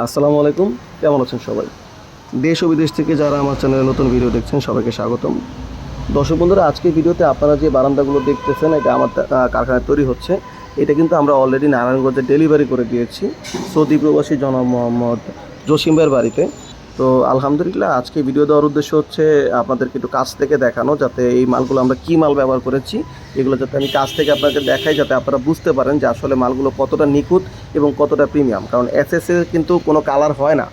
আসসালামু আলাইকুম। কেমন আছেন সবাই? দেশ ও বিদেশ থেকে যারা আমার চ্যানেলে নতুন ভিডিও দেখছেন, সবাইকে স্বাগতম। দর্শক বন্ধুরা, আজকের ভিডিওতে আপনারা যে বারান্দাগুলো দেখতেছেন, এটা আমার কারখানায় তৈরি হচ্ছে। এটা কিন্তু আমরা অলরেডি নারায়ণগঞ্জে ডেলিভারি করে দিয়েছি। সৌদি প্রবাসী জনাব মোহাম্মদ জসিমের বাড়িতে। তো আলহামদুলিল্লাহ, আজকে ভিডিও দেওয়ার উদ্দেশ্য হচ্ছে আপনাদেরকে একটু কাছ থেকে দেখানো, যাতে এই মালগুলো আমরা কী মাল ব্যবহার করেছি, এগুলো যাতে আমি কাছ থেকে আপনাকে দেখাই, যাতে আপনারা বুঝতে পারেন যে আসলে মালগুলো কতটা নিখুঁত এবং কতটা প্রিমিয়াম কারণ এসএসএ কিন্তু কোনো কালার হয় না।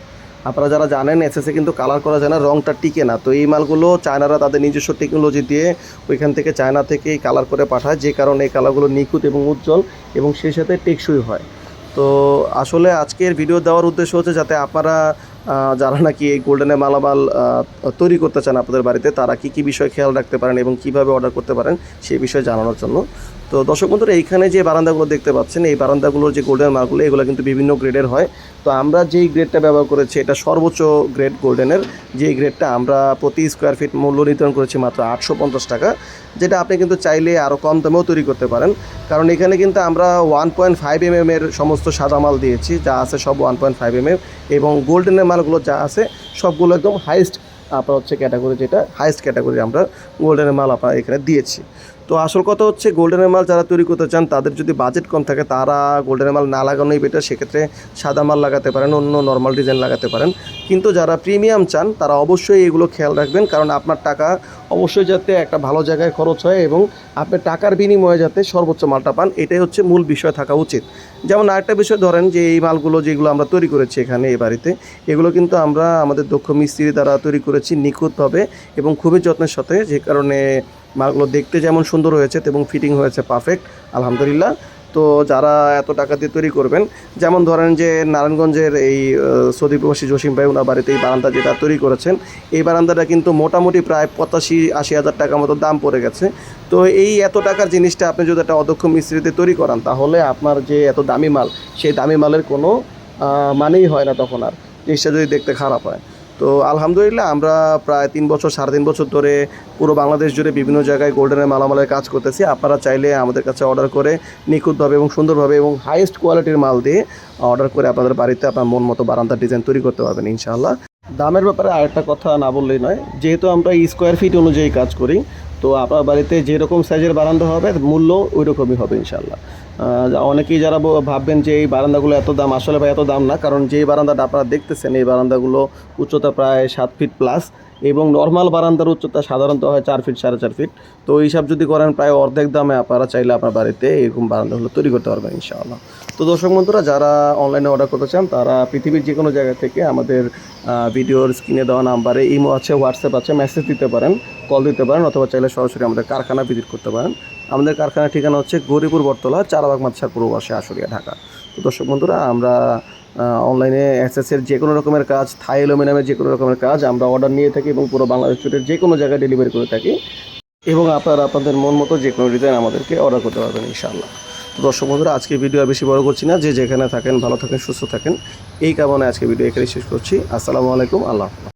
আপনারা যারা জানেন এসএসএ কিন্তু কালার করা যায় না, রংটা টিকে না। তো এই মালগুলো চায়নারা তাদের নিজস্ব টেকনোলজি দিয়ে ওইখান থেকে চায়না থেকেই কালার করে পাঠায়, যে কারণে এই কালারগুলো নিখুঁত এবং উজ্জ্বল এবং সেই সাথে টেকসই হয়। তো আসলে আজকের ভিডিও দেওয়ার উদ্দেশ্য হচ্ছে যাতে আপনারা যারা নাকি এই গোল্ডেনের মালামাল তৈরি করতে চান আপনাদের বাড়িতে, তারা কি কি বিষয় খেয়াল রাখতে পারেন এবং কীভাবে অর্ডার করতে পারেন, সেই বিষয়ে জানানোর জন্য। তো দর্শক বন্ধুরা, এইখানে যে বারান্দাগুলো দেখতে পাচ্ছেন, এই বারান্দাগুলোর যে গোল্ডেন মালগুলো, এগুলো কিন্তু বিভিন্ন গ্রেডের হয়। তো আমরা যেই গ্রেডটা ব্যবহার করেছি, এটা সর্বোচ্চ গ্রেড গোল্ডেনের যেই গ্রেডটা আমরা প্রতি স্কোয়ার ফিট মূল্য নির্ধারণ করেছি মাত্র আটশো পঞ্চাশ টাকা, যেটা আপনি কিন্তু চাইলে আরও কম দামেও তৈরি করতে পারেন। কারণ এখানে কিন্তু আমরা ওয়ান পয়েন্ট ফাইভ এম এর সমস্ত সাদা মাল দিয়েছি, যা আছে সব ওয়ান পয়েন্ট ফাইভ এম এবং গোল্ডেনের মালগুলো যা আছে, সবগুলো একদম হাইস্ট আপনার হচ্ছে ক্যাটাগরি যেটা হাইস্ট ক্যাটাগরি আমরা গোল্ডেনের মাল আপনার এখানে দিয়েছি। তো আসল কথা হচ্ছে গোল্ডেনের মাল যারা তৈরি করতে চান, তাদের যদি বাজেট কম থাকে, তারা গোল্ডেনের মাল না লাগানোই বেটার সেক্ষেত্রে সাদা মাল লাগাতে পারেন, অন্য নর্মাল ডিজাইন লাগাতে পারেন। কিন্তু যারা প্রিমিয়াম চান, তারা অবশ্যই এগুলো খেয়াল রাখবেন, কারণ আপনার টাকা অবশ্যই যাতে একটা ভালো জায়গায় খরচ হয় এবং আপনি টাকার বিনিময়ে যাতে সর্বোচ্চ মালটা পান, এটাই হচ্ছে মূল বিষয় থাকা উচিত। যেমন আরেকটা বিষয় ধরেন যে, এই মালগুলো যেগুলো আমরা তৈরি করেছি এখানে এই বাড়িতে, এগুলো কিন্তু আমরা আমাদের দক্ষ মিস্ত্রি দ্বারা তৈরি করেছি নিখুঁতভাবে এবং খুবই যত্নের সাথে, যে কারণে মালগুলো দেখতে যেমন সুন্দর হয়েছে এবং ফিটিং হয়েছে পারফেক্ট আলহামদুলিল্লাহ। তো যারা এত টাকা দিয়ে তৈরি করবেন যেমন ধরেন যে নারায়ণগঞ্জের এই আহ, সৌদি প্রবাসী জসিম ভাই ওনার বাড়িতে এই বারান্দা যেটা তৈরি করেছেন এই বারান্দাটা কিন্তু মোটামুটি প্রায় পঁচাশি আশি হাজার টাকা মতো দাম পড়ে গেছে। তো এই এত টাকার জিনিসটা আপনি যদি একটা অদক্ষ মিস্ত্রিতে তৈরি করান তাহলে আপনার যে এত দামি মাল সেই দামি মালের কোনো মানেই হয় না তখন আর। জিনিসটা যদি দেখতে খারাপ হয়। তো আলহামদুলিল্লাহ আমরা প্রায় তিন বছর সাড়ে তিন বছর ধরে পুরো বাংলাদেশ জুড়ে বিভিন্ন জায়গায় গোল্ডেনের মালামালের কাজ করতেছি। আপনারা চাইলে আমাদের কাছে অর্ডার করে নিখুঁতভাবে এবং সুন্দরভাবে এবং হাইয়েস্ট কোয়ালিটির মাল দিয়ে অর্ডার করে আপনাদের বাড়িতে আপনার মন মতো বারান্দার ডিজাইন তৈরি করতে পারবেন ইনশাআল্লাহ। দামের ব্যাপারে আরেকটা কথা না বললেই নয় যেহেতু আমরা স্কোয়ার ফিট অনুযায়ী কাজ করি তো আপনার বাড়িতে যেরকম সাইজের বারান্দা হবে মূল্য ওই রকমই হবে ইনশাআল্লাহ। আহ, অনেকেই যারা ভাববেন যে এই বারান্দাগুলো এত দাম, আসলে ভাই এত দাম না, কারণ যে বারান্দাটা আপনারা দেখতেছেন, এই বারান্দাগুলো উচ্চতা প্রায় সাত ফিট প্লাস এবং নর্মাল বারান্দার উচ্চতা সাধারণত হয় চার ফিট সাড়ে চার ফিট তো হিসাব যদি করেন, প্রায় অর্ধেক দামে আপনারা চাইলে আপনার বাড়িতে এরকম বারান্দাগুলো তৈরি করতে পারবেন, ইনশাআল্লাহ। তো দর্শক বন্ধুরা, যারা অনলাইনে অর্ডার করতে চান, তারা পৃথিবীর যে কোনো জায়গা থেকে আমাদের ভিডিওর স্ক্রিনে দেওয়া নাম্বারে ইমো আছে হোয়াটসঅ্যাপ আছে মেসেজ দিতে পারেন কল দিতে পারেন, অথবা চাইলে সরাসরি আমাদের কারখানা ভিজিট করতে পারেন। আমাদের কারখানার ঠিকানা হচ্ছে গৌরীপুর বটতলা, চারাবাগ মাতসার পূর্ববাসে আশুলিয়া, ঢাকা। তো দর্শক বন্ধুরা, আমরা অনলাইনে এসএসের যে কোনো রকমের কাজ থাই অ্যালুমিনিয়ামের যে কোনো রকমের কাজ, আমরা অর্ডার নিয়ে থাকি এবং পুরো বাংলাদেশ জুড়ে যে কোনো জায়গায় ডেলিভারি করে থাকি এবং আপনারা আপনাদের মন মতো যে কোনো ডিজাইন আমাদেরকে অর্ডার করতে পারবেন, ইনশাআল্লাহ। তো দর্শক বন্ধুরা, আজকে ভিডিও বেশি বড় করছি না। যে যেখানে থাকেন, ভালো থাকেন, সুস্থ থাকেন। এই কারণে আজকে ভিডিও এখানে শেষ করছি। আসসালামু আলাইকুম, আল্লাহ।